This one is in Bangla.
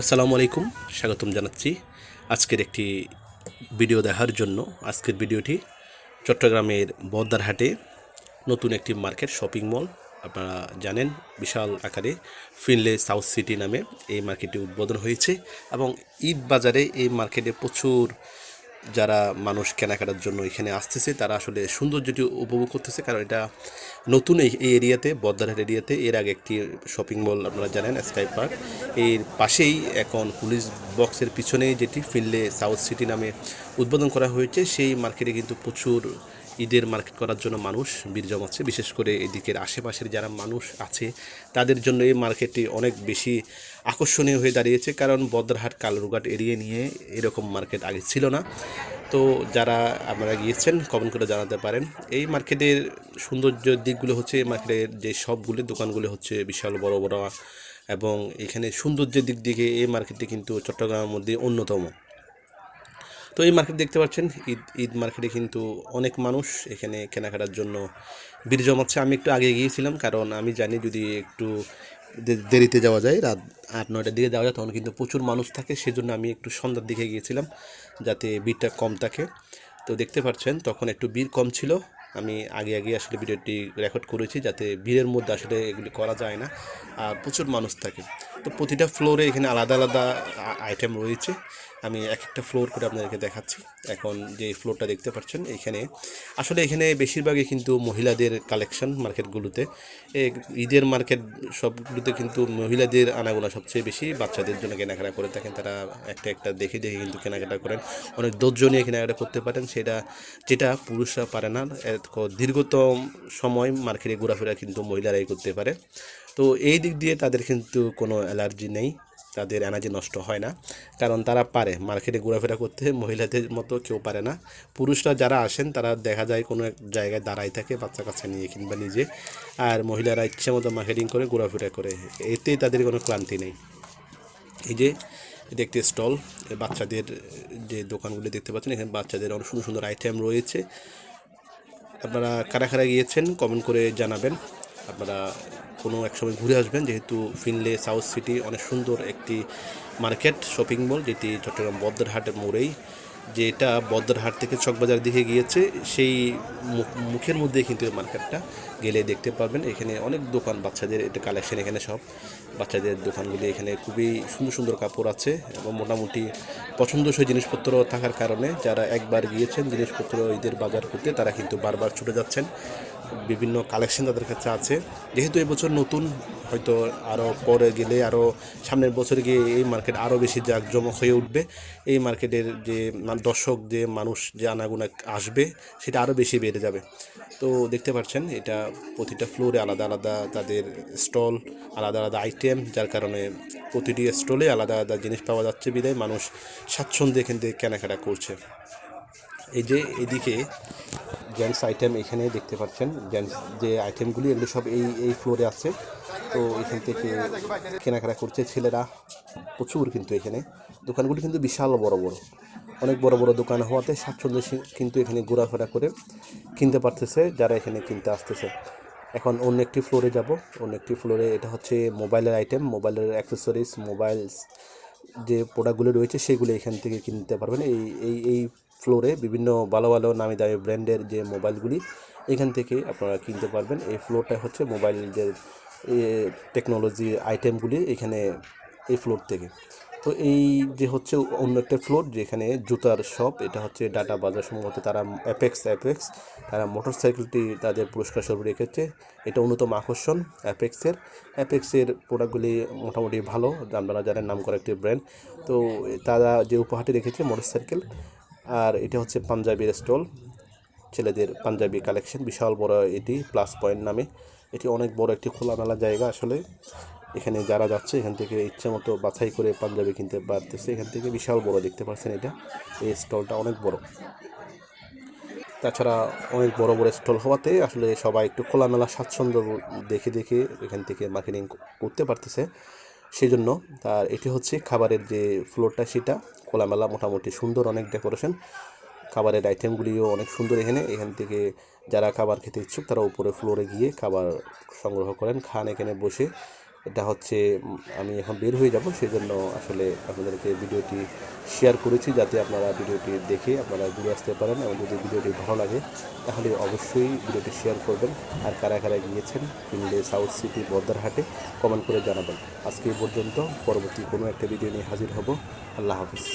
আসসালামু আলাইকুম, স্বাগতম জানাচ্ছি আজকের একটি ভিডিও দেখার জন্য। আজকের ভিডিওটি চট্টগ্রামের বদ্দারহাটে নতুন একটি মার্কেট শপিং মল। আপনারা জানেন, বিশাল আকারে ফিনলে সাউথ সিটি নামে এই মার্কেটটি উদ্বোধন হয়েছে এবং ঈদ বাজারে এই মার্কেটে প্রচুর যারা মানুষ কেনাকাটার জন্য এখানে আসতেছে, তারা আসলে সৌন্দর্যটি উপভোগ করতেছে। কারণ এটা নতুন এই এরিয়াতে বদ্দারহাট এরিয়াতে, এর আগে একটি শপিং মল আপনারা জানেন স্কাই পার্কের পাশেই এখন পুলিশ বক্সের পিছনে যেটি ফিল্ডে সাউথ সিটি নামে উদ্বোধন করা হয়েছে, সেই মার্কেটে কিন্তু প্রচুর ঈদের মার্কেট করার জন্য মানুষ ভিড় জমাচ্ছে, বিশেষ করে এদিকের আশেপাশের যারা মানুষ আছে, তাদের জন্য এই মার্কেটটি অনেক বেশি আকর্ষণীয় হয়ে দাঁড়িয়েছে, কারণ বদ্রহাট কালুরঘাট এরিয়া নিয়ে এরকম মার্কেট আগে ছিল না। তো যারা আপনারা গিয়েছেন কমেন্ট করে জানাতে পারেন। এই মার্কেটের সৌন্দর্য দিকগুলো হচ্ছে, এই মার্কেটের যে সবগুলি দোকানগুলো হচ্ছে বিশাল বড় বড়, এবং এখানে সৌন্দর্যের দিক থেকে এই মার্কেটটি কিন্তু চট্টগ্রামের মধ্যে অন্যতম। তো এই মার্কেট দেখতে পাচ্ছেন, ঈদ ঈদ মার্কেটে কিন্তু অনেক মানুষ এখানে কেনাকাটার জন্য ভিড় জমাচ্ছে। আমি একটু আগে গিয়েছিলাম, কারণ আমি জানি যদি একটু দেরিতে যাওয়া যায়, রাত আট, নয়টার দিকে যাওয়া যায়, তখন কিন্তু প্রচুর মানুষ থাকে। সেজন্য আমি একটু সন্ধ্যার দিকে গিয়েছিলাম, যাতে ভিড়টা কম থাকে। তো দেখতে পাচ্ছেন, তখন একটু ভিড় কম ছিল। আমি আগে আগে আসলে ভিডিওটি রেকর্ড করেছি, যাতে ভিড়ের মধ্যে আসলে এগুলি করা যায় না, আর প্রচুর মানুষ থাকে। তো প্রতিটা ফ্লোরে এখানে আলাদা আলাদা আইটেম রয়েছে। আমি এক একটা ফ্লোর করে আপনাদেরকে দেখাচ্ছি। এখন যে ফ্লোরটা দেখতে পাচ্ছেন, এখানে আসলে এখানে বেশিরভাগই কিন্তু মহিলাদের কালেকশন মার্কেটগুলোতে ঈদের মার্কেট সবগুলোতে কিন্তু মহিলাদের আনাগোনা সবচেয়ে বেশি। বাচ্চাদের জন্য কেনাকাটা করে থাকেন তারা, একটা একটা দেখে দেখে কিন্তু কেনাকাটা করেন। অনেক ধৈর্য কেনাকাটা করতে পারেন। সেটা, যেটা পুরুষরা পারে না। দীর্ঘতম সময় মার্কেটে ঘোরাফেরা কিন্তু মহিলারাই করতে পারে। তো এই দিক দিয়ে তাদের কিন্তু কোনো অ্যালার্জি নেই। তাদের এনার্জি নষ্ট হয় না। কারণ তারা পারে, মার্কেটে ঘোরাফেরা করতে মহিলাদের মতো কেউ পারে না। পুরুষরা যারা আসেন, তারা দেখা যায় কোনো এক জায়গায় দাঁড়াই থাকে, বাচ্চা কাচ্চা নিয়ে কিংবা নিজে। আর মহিলারা ইচ্ছে মতো মার্কেটিং করে, ঘোরাফেরা করে। এতে তাদের কোনো ক্লান্তি নেই। এই যে এটা একটি স্টল, বাচ্চাদের যে দোকানগুলি দেখতে পাচ্ছেন, এখানে বাচ্চাদের অনেক সুন্দর সুন্দর আইটেম রয়েছে। আপনারা কারা কারা গিয়েছেন কমেন্ট করে জানাবেন। আপনারা কোনো এক সময় ঘুরে আসবেন, যেহেতু ফিনলে সাউথ সিটি অনেক সুন্দর একটি মার্কেট, শপিং মল, যেটি চট্টগ্রাম বদ্রহাটের মোড়েই। যেটা বদ্রহাট থেকে চকবাজার দিকে গিয়েছে, সেই মুখ- মুখের মধ্যে কিন্তু এই মার্কেটটা। গেলে দেখতে পারবেন, এখানে অনেক দোকান বাচ্চাদের এটা কালেকশন এখানে সব। বাচ্চাদের দোকানগুলি এখানে খুবই সুন্দর সুন্দর কাপড় আছে এবং মোটামুটি পছন্দসই জিনিসপত্র থাকার কারণে যারা একবার গিয়েছেন জিনিসপত্র ঈদের বাজার করতে, তারা কিন্তু বারবার ছুটে যাচ্ছেন। বিভিন্ন কালেকশন তাদের কাছে আছে। যেহেতু এবছর নতুন, হয়তো আরও পরে গেলে আরও সামনের বছরে গিয়ে এই মার্কেট আরও বেশি জাঁকজমক হয়ে উঠবে। এই মার্কেটের যে দর্শক যে মানুষ যে আনাগুনা আসবে, সেটা আরও বেশি বেড়ে যাবে। তো দেখতে পাচ্ছেন, এটা প্রতিটা ফ্লোরে আলাদা আলাদা তাদের স্টল আলাদা আলাদা আইটেম যার কারণে প্রতিটি স্টলে আলাদা আলাদা জিনিস পাওয়া যাচ্ছে বিদায়। মানুষ স্বাচ্ছন্দ্যে এখান থেকে কেনাকাটা করছে। এই যে এদিকে জেন্টস আইটেম এখানে দেখতে পাচ্ছেন। জেন্টস যে আইটেমগুলি এগুলো সব এই এই ফ্লোরে আছে। তো এখান থেকে কেনাকাটা করছে ছেলেরা। প্রচুর কিন্তু এখানে। দোকানগুলি কিন্তু বিশাল বড় বড়। অনেক বড় বড় দোকান হওয়াতে স্বাচ্ছন্দ্য কিন্তু এখানে ঘোরাফেরা করে কিনতে পারতেছে, যারা এখানে কিনতে আসতেছে। এখন অন্য একটি ফ্লোরে যাব। অন্য একটি ফ্লোরে এটা হচ্ছে মোবাইলের আইটেম মোবাইলের অ্যাক্সেসরিজ মোবাইলস যে প্রোডাক্টগুলো রয়েছে সেগুলো এখান থেকে কিনতে পারবেন। এই এই এই ফ্লোরে বিভিন্ন ভালো ভালো নামি দামি ব্র্যান্ডের যে মোবাইলগুলি এখান থেকে আপনারা কিনতে পারবেন। এই ফ্লোরটা হচ্ছে মোবাইলের টেকনোলজি আইটেমগুলি এখানে এই ফ্লোর থেকে। তো এই যে হচ্ছে অন্য একটা ফ্লোর যেখানে জুতার শপ এটা হচ্ছে ডাটা বাজার সম্ভবত তারা অ্যাপেক্স অ্যাপেক্স তারা মোটরসাইকেলটি তাদের পুরস্কার স্বরূপ রেখেছে। এটা অন্যতম আকর্ষণ অ্যাপেক্সের অ্যাপেক্সের প্রোডাক্টগুলি মোটামুটি ভালো, আপনারা জানেন নাম করা একটি ব্র্যান্ড তো তারা যে উপহারটি রেখেছে মোটরসাইকেল আর এটা হচ্ছে পাঞ্জাবির স্টল ছেলেদের পাঞ্জাবি কালেকশন বিশাল বড় এটি প্লাস পয়েন্ট নামে। এটি অনেক বড় একটি খোলামেলা জায়গা আসলে। এখানে যারা যাচ্ছে, এখান থেকে ইচ্ছে মতো বাছাই করে পাঞ্জাবি কিনতে পারতেছে। এখান থেকে বিশাল বড় দেখতে পাচ্ছেন এটা। এই স্টলটা অনেক বড়। তাছাড়া অনেক বড় বড় স্টল হওয়াতে আসলে সবাই একটু খোলামেলা, স্বাচ্ছন্দ্য দেখে দেখে এখান থেকে মার্কেটিং করতে পারতেছে। সেই জন্য তার এটি হচ্ছে খাবারের যে ফ্লোরটা সেটা খোলামেলা, মোটামুটি সুন্দর অনেক ডেকোরেশন খাবারের আইটেমগুলিও অনেক সুন্দর এখানে। এখান থেকে যারা খাবার খেতে ইচ্ছুক, তারা উপরে ফ্লোরে গিয়ে খাবার সংগ্রহ করেন। খান এখানে বসে। এটা হচ্ছে আমি এখন বের হয়ে যাব সেই জন্য আসলে আপনাদেরকে ভিডিওটি শেয়ার করেছি যাতে আপনারা ভিডিওটি দেখে আপনারা ঘুরে আসতে পারেন এবং যদি ভিডিওটি ভালো লাগে, তাহলে অবশ্যই ভিডিওটি শেয়ার করবেন। আর কারা কারা গিয়েছেন ফিল্ডে সাউথ সিটি বর্দারহাটে কমেন্ট করে জানাবেন। আজকে পর্যন্ত, পরবর্তী কোনো একটা ভিডিও নিয়ে হাজির হব। আল্লাহ হাফিজ।